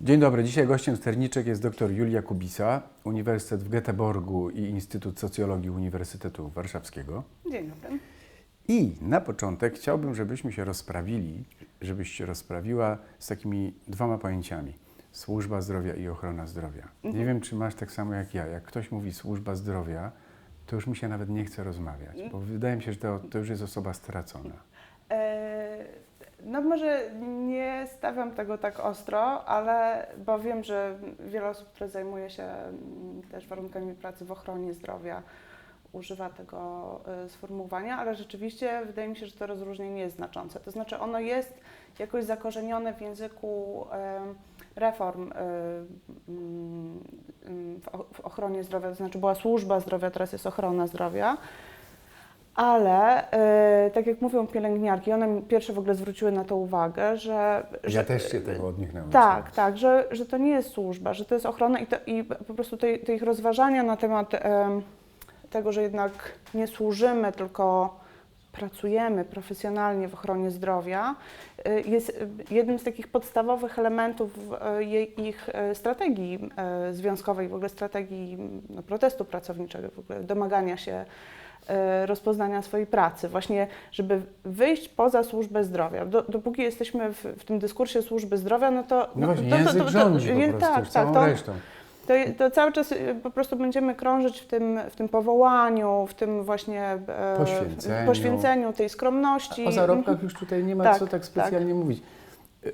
Dzień dobry. Dzisiaj gościem sterniczek jest dr Julia Kubisa, Uniwersytet w Göteborgu i Instytut Socjologii Uniwersytetu Warszawskiego. Dzień dobry. I na początek chciałbym, żebyśmy się rozprawili, żebyś się rozprawiła z takimi dwoma pojęciami. Służba zdrowia i ochrona zdrowia. Nie wiem, czy masz tak samo jak ja. Jak ktoś mówi służba zdrowia, to już mi się nawet nie chce rozmawiać, bo wydaje mi się, że to, to już jest osoba stracona. E, no może nie stawiam tego tak ostro, ale bo wiem, że wiele osób, które zajmuje się mm, też warunkami pracy w ochronie zdrowia, używa tego e, sformułowania, ale rzeczywiście wydaje mi się, że to rozróżnienie jest znaczące. To znaczy ono jest jakoś zakorzenione w języku e, reform e, mm, mm, w ochronie zdrowia, to znaczy była służba zdrowia, teraz jest ochrona zdrowia. Ale e, tak jak mówią pielęgniarki, one mi pierwsze w ogóle zwróciły na to uwagę, że. Ja że też się tego od nich nauczyłem. tak, tak, że, że to nie jest służba, że to jest ochrona i, to, i po prostu te, te ich rozważania na temat em, tego, że jednak nie służymy, tylko pracujemy profesjonalnie w ochronie zdrowia, y, jest y, jednym z takich podstawowych elementów y, ich y, strategii y, związkowej, w ogóle strategii no, protestu pracowniczego, w ogóle domagania się y, rozpoznania swojej pracy, właśnie żeby wyjść poza służbę zdrowia. Do, dopóki jesteśmy w, w tym dyskursie służby zdrowia, no to... No właśnie, to, to, język to, to, rządzi je- po prostu tak, całą tak, to, resztą. to, to cały czas y, po prostu będziemy krążyć w tym, w tym powołaniu, w tym właśnie e, Poświęceniu. poświęceniu tej skromności. O zarobkach już tutaj nie ma Tak, co tak tak. specjalnie mówić.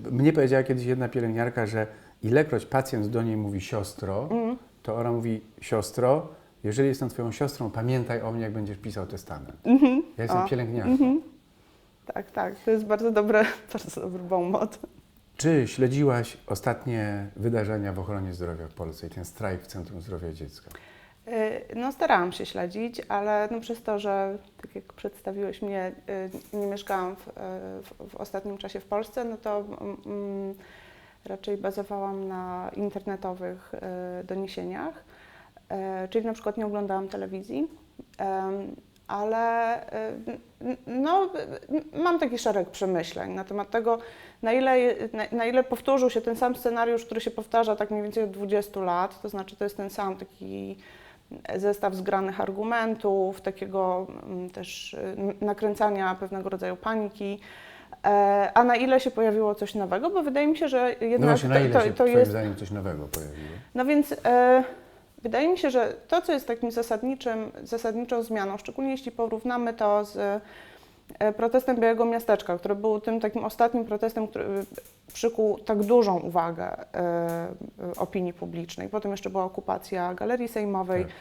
Mnie powiedziała kiedyś jedna pielęgniarka, że ilekroć pacjent do niej mówi siostro, Mm. to ona mówi siostro, jeżeli jestem twoją siostrą, pamiętaj o mnie, jak będziesz pisał testament. Mhm. Ja jestem O, pielęgniarką. mhm. Tak, tak, to jest bardzo dobry, bardzo dobry bonmot. Czy śledziłaś ostatnie wydarzenia w ochronie zdrowia w Polsce i ten strajk w Centrum Zdrowia Dziecka? Y, No starałam się śledzić, ale no przez to, że tak jak przedstawiłeś mnie, y, nie mieszkałam w, y, w, w ostatnim czasie w Polsce, no to mm, raczej bazowałam na internetowych doniesieniach, czyli na przykład nie oglądałam telewizji, ale n- no, mam taki szereg przemyśleń na temat tego, na ile, na, na ile powtórzył się ten sam scenariusz, który się powtarza tak mniej więcej od 20 lat, to znaczy to jest ten sam taki zestaw zgranych argumentów, takiego też nakręcania pewnego rodzaju paniki. E, A na ile się pojawiło coś nowego? Bo wydaje mi się, że jednak No właśnie, na ile to, się to, to Twoim jest. zdaniem coś nowego pojawiło? No więc e, wydaje mi się, że to, co jest takim zasadniczym, zasadniczą zmianą, szczególnie jeśli porównamy to z e, protestem Białego Miasteczka, który był tym takim ostatnim protestem, który przykuł tak dużą uwagę e, opinii publicznej. Potem jeszcze była okupacja Galerii Sejmowej, Tak.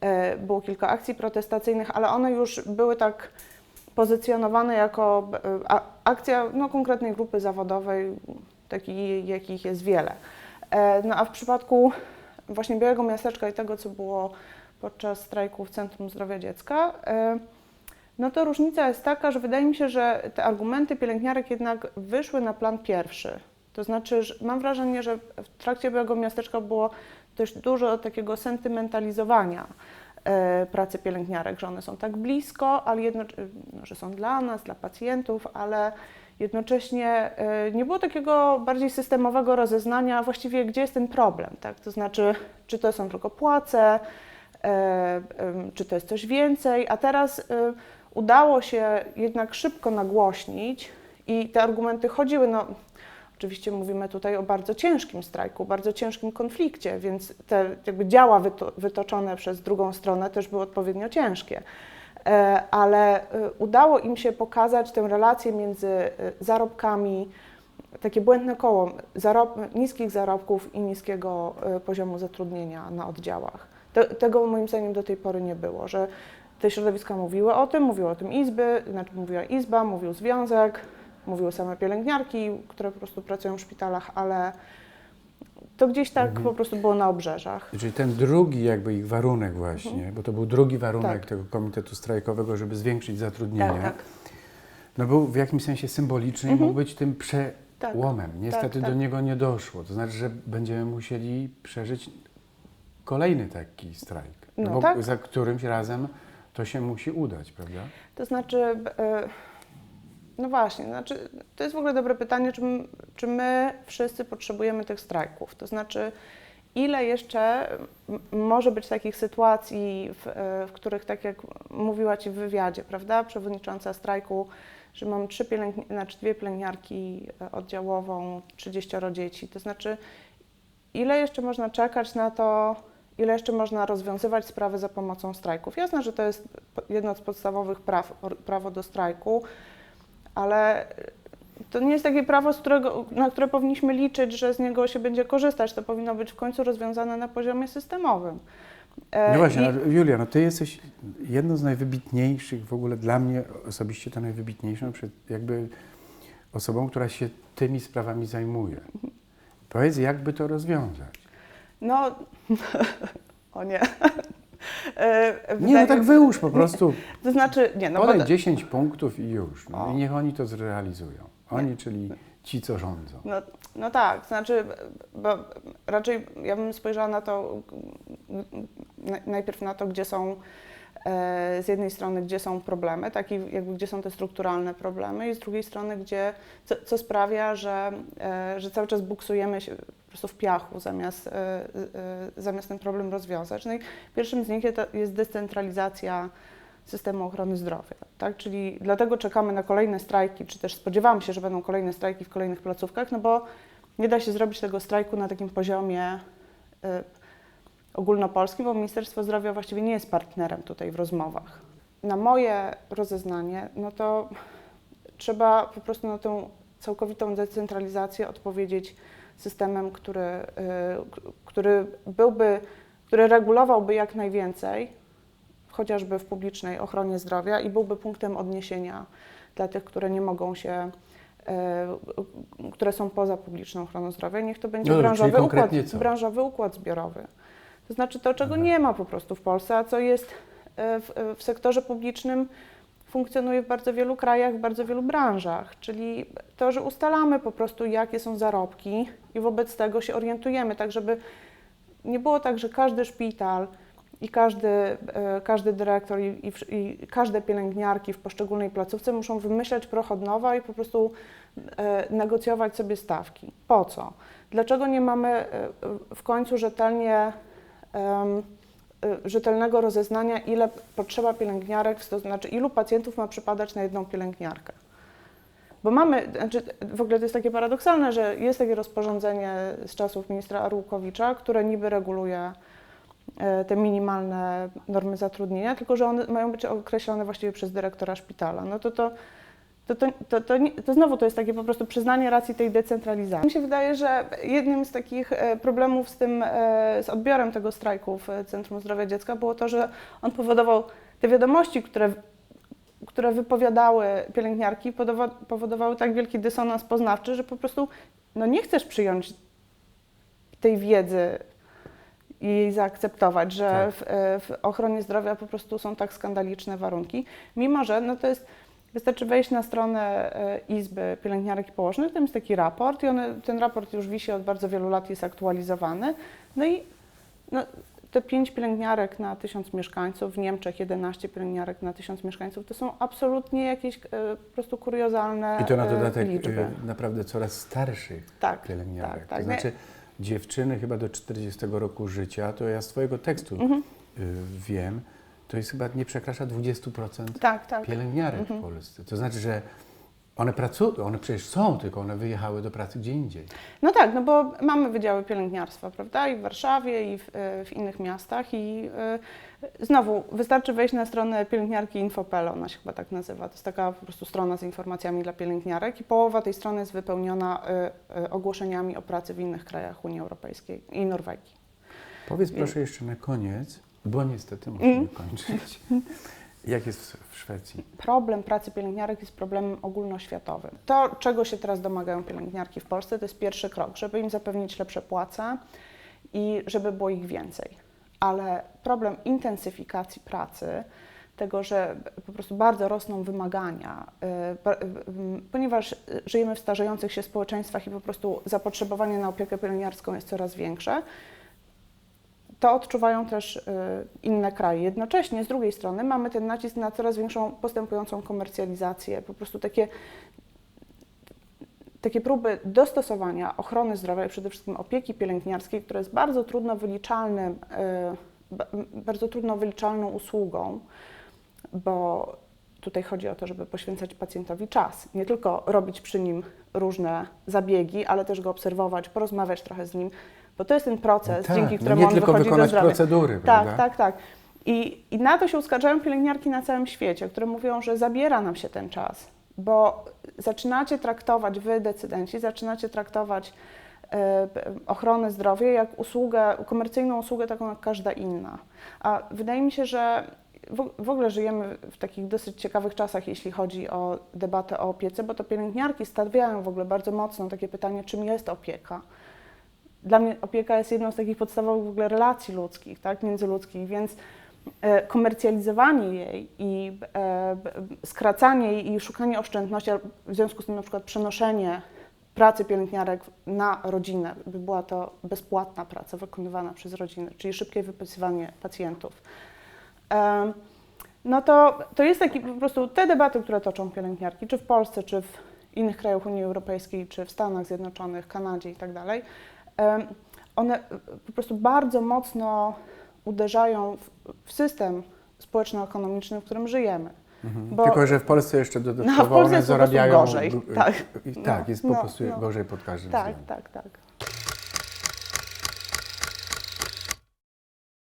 e, było kilka akcji protestacyjnych, ale one już były tak pozycjonowane jako akcja no, konkretnej grupy zawodowej, takiej, jakich jest wiele. No a w przypadku właśnie Białego Miasteczka i tego, co było podczas strajku w Centrum Zdrowia Dziecka, e, no to różnica jest taka, że wydaje mi się, że te argumenty pielęgniarek jednak wyszły na plan pierwszy. To znaczy, że mam wrażenie, że w trakcie Białego Miasteczka było dość dużo takiego sentymentalizowania e, pracy pielęgniarek, że one są tak blisko, ale no, że są dla nas, dla pacjentów, ale jednocześnie e, nie było takiego bardziej systemowego rozeznania właściwie, gdzie jest ten problem, tak? To znaczy, czy to są tylko płace, em, czy to jest coś więcej, a teraz e, udało się jednak szybko nagłośnić i te argumenty chodziły, no oczywiście mówimy tutaj o bardzo ciężkim strajku, bardzo ciężkim konflikcie, więc te jakby działa wyto, wytoczone przez drugą stronę też były odpowiednio ciężkie. E, Ale e, udało im się pokazać tę relację między e, zarobkami, takie błędne koło zarob, niskich zarobków i niskiego poziomu zatrudnienia na oddziałach. Te, tego moim zdaniem do tej pory nie było, że te środowiska mówiły o tym, mówiły o tym izby, znaczy mówiła izba, mówił związek, mówiły same pielęgniarki, które po prostu pracują w szpitalach, ale to gdzieś tak Mhm. po prostu było na obrzeżach. Czyli ten drugi jakby ich warunek właśnie, bo to był drugi warunek Tak. tego komitetu strajkowego, żeby zwiększyć zatrudnienie, Tak, tak. no był w jakimś sensie symboliczny i Mhm. mógł być tym przełomem. Niestety tak, do tak. niego nie doszło. To znaczy, że będziemy musieli przeżyć kolejny taki strajk, No bo tak. za którymś razem to się musi udać, prawda? To znaczy, e, No właśnie, znaczy, to jest w ogóle dobre pytanie, czy, czy my wszyscy potrzebujemy tych strajków? To znaczy, ile jeszcze może być takich sytuacji, w, e, w których, tak jak mówiła Ci w wywiadzie, prawda, przewodnicząca strajku, że mam trzy pielęgni- znaczy dwie pielęgniarki e, oddziałową, 30 dzieci. To znaczy, ile jeszcze można czekać na to, ile jeszcze można rozwiązywać sprawy za pomocą strajków? Jasne, że to jest jedno z podstawowych praw, prawo do strajku, ale to nie jest takie prawo, którego, na które powinniśmy liczyć, że z niego się będzie korzystać. To powinno być w końcu rozwiązane na poziomie systemowym. E, No właśnie, i- Julia, no ty jesteś jedną z najwybitniejszych, w ogóle dla mnie osobiście to najwybitniejszą, jakby osobą, która się tymi sprawami zajmuje. Powiedz, jakby to rozwiązać? No, o nie. E, Nie, no tak wyłóż po prostu. To znaczy, nie, no bo... Podaj 10 punktów i już. No. I niech oni to zrealizują. Oni, czyli ci, co rządzą. No, no tak, znaczy, bo raczej ja bym spojrzała na to na- najpierw na to, gdzie są z jednej strony, gdzie są problemy, takie jakby gdzie są te strukturalne problemy i z drugiej strony, gdzie, co, co sprawia, że, e, że cały czas buksujemy się po prostu w piachu zamiast, e, e, zamiast ten problem rozwiązać. No i pierwszym z nich jest, decentralizacja systemu ochrony zdrowia, tak? Czyli dlatego czekamy na kolejne strajki, czy też spodziewamy się, że będą kolejne strajki w kolejnych placówkach, no bo nie da się zrobić tego strajku na takim poziomie y, ogólnopolskim, bo Ministerstwo Zdrowia właściwie nie jest partnerem tutaj w rozmowach. Na moje rozeznanie, no to trzeba po prostu na tą całkowitą decentralizację odpowiedzieć systemem, który, y, który byłby, który regulowałby jak najwięcej, chociażby w publicznej ochronie zdrowia i byłby punktem odniesienia dla tych, które nie mogą się, e, które są poza publiczną ochroną zdrowia. Niech to będzie No dobrze, branżowy, układ, branżowy układ zbiorowy. To znaczy to, czego Aha. nie ma po prostu w Polsce, a co jest e, w, w sektorze publicznym funkcjonuje w bardzo wielu krajach, w bardzo wielu branżach, czyli to, że ustalamy po prostu, jakie są zarobki i wobec tego się orientujemy, tak żeby nie było tak, że każdy szpital i każdy, e, każdy dyrektor i, i, i każde pielęgniarki w poszczególnej placówce muszą wymyślać proch od nowa i po prostu e, negocjować sobie stawki. Po co? Dlaczego nie mamy e, w końcu rzetelnie, e, rzetelnego rozeznania, ile potrzeba pielęgniarek, to znaczy ilu pacjentów ma przypadać na jedną pielęgniarkę? Bo mamy, znaczy w ogóle to jest takie paradoksalne, że jest takie rozporządzenie z czasów ministra Arłukowicza, które niby reguluje e, te minimalne normy zatrudnienia, tylko że one mają być określone właściwie przez dyrektora szpitala. No to to, to, to, to, to, to znowu to jest takie po prostu przyznanie racji tej decentralizacji. Mi się wydaje, że jednym z takich e, problemów z tym, e, z odbiorem tego strajku w Centrum Zdrowia Dziecka było to, że on powodował te wiadomości, które które wypowiadały pielęgniarki, powodowały tak wielki dysonans poznawczy, że po prostu no nie chcesz przyjąć tej wiedzy i jej zaakceptować, że Tak. w, e, w ochronie zdrowia po prostu są tak skandaliczne warunki, mimo że no to jest, wystarczy wejść na stronę e, Izby Pielęgniarek i Położnych, tam jest taki raport i one, ten raport już wisi od bardzo wielu lat, jest aktualizowany, no i no, te pięć pielęgniarek na tysiąc mieszkańców, w Niemczech 11 pielęgniarek na tysiąc mieszkańców, to są absolutnie jakieś e, po prostu kuriozalne I to na e, dodatek liczby. naprawdę coraz starszych Tak, pielęgniarek. tak, tak. To znaczy dziewczyny chyba do 40 roku życia, to ja z Twojego tekstu Mhm. y, wiem, to jest chyba nie przekracza 20% Tak, tak. pielęgniarek Mhm. w Polsce. To znaczy, że one pracują, one przecież są, tylko one wyjechały do pracy gdzie indziej. No tak, no bo mamy wydziały pielęgniarstwa, prawda, i w Warszawie, i w, e, w innych miastach i e, znowu wystarczy wejść na stronę pielęgniarki Infopel, ona się chyba tak nazywa, to jest taka po prostu strona z informacjami dla pielęgniarek i połowa tej strony jest wypełniona e, e, ogłoszeniami o pracy w innych krajach Unii Europejskiej i Norwegii. Powiedz I- proszę jeszcze na koniec, bo niestety musimy Mm. kończyć. Jak jest w, Szwecji? Problem pracy pielęgniarek jest problemem ogólnoświatowym. To, czego się teraz domagają pielęgniarki w Polsce, to jest pierwszy krok, żeby im zapewnić lepsze płace i żeby było ich więcej. Ale problem intensyfikacji pracy, tego, że po prostu bardzo rosną wymagania, y, y, y, ponieważ żyjemy w starzejących się społeczeństwach i po prostu zapotrzebowanie na opiekę pielęgniarską jest coraz większe, to odczuwają też y, inne kraje. Jednocześnie z drugiej strony mamy ten nacisk na coraz większą postępującą komercjalizację, po prostu takie, takie próby dostosowania ochrony zdrowia i przede wszystkim opieki pielęgniarskiej, która jest bardzo trudno wyliczalnym, y, ba- bardzo trudno wyliczalną usługą, bo tutaj chodzi o to, żeby poświęcać pacjentowi czas, nie tylko robić przy nim różne zabiegi, ale też go obserwować, porozmawiać trochę z nim, bo to jest ten proces, tak, dzięki no któremu nie on tylko wychodzi do wykonać zdrowia. procedury, Tak, prawda? tak, tak. I, I na to się uskarżają pielęgniarki na całym świecie, które mówią, że zabiera nam się ten czas, bo zaczynacie traktować, wy decydenci, zaczynacie traktować e, ochronę zdrowia jak usługę, komercyjną usługę taką jak każda inna. A wydaje mi się, że w, w ogóle żyjemy w takich dosyć ciekawych czasach, jeśli chodzi o debatę o opiece, bo to pielęgniarki stawiają w ogóle bardzo mocno takie pytanie, czym jest opieka. Dla mnie opieka jest jedną z takich podstawowych w ogóle relacji ludzkich, tak, międzyludzkich, więc e, komercjalizowanie jej i e, skracanie jej i szukanie oszczędności, a w związku z tym na przykład przenoszenie pracy pielęgniarek na rodzinę, by była to bezpłatna praca wykonywana przez rodzinę, czyli szybkie wypisywanie pacjentów. No to, to jest taki po prostu te debaty, które toczą pielęgniarki, czy w Polsce, czy w innych krajach Unii Europejskiej, czy w Stanach Zjednoczonych, Kanadzie i tak one po prostu bardzo mocno uderzają w, system społeczno-ekonomiczny, w którym żyjemy. Mhm. Bo- Tylko, że w Polsce jeszcze dodatkowo No, w Polsce one jest zarabiają... gorzej, tak. Tak, No, jest po no, prostu no. gorzej pod każdym Tak, względem. tak, tak.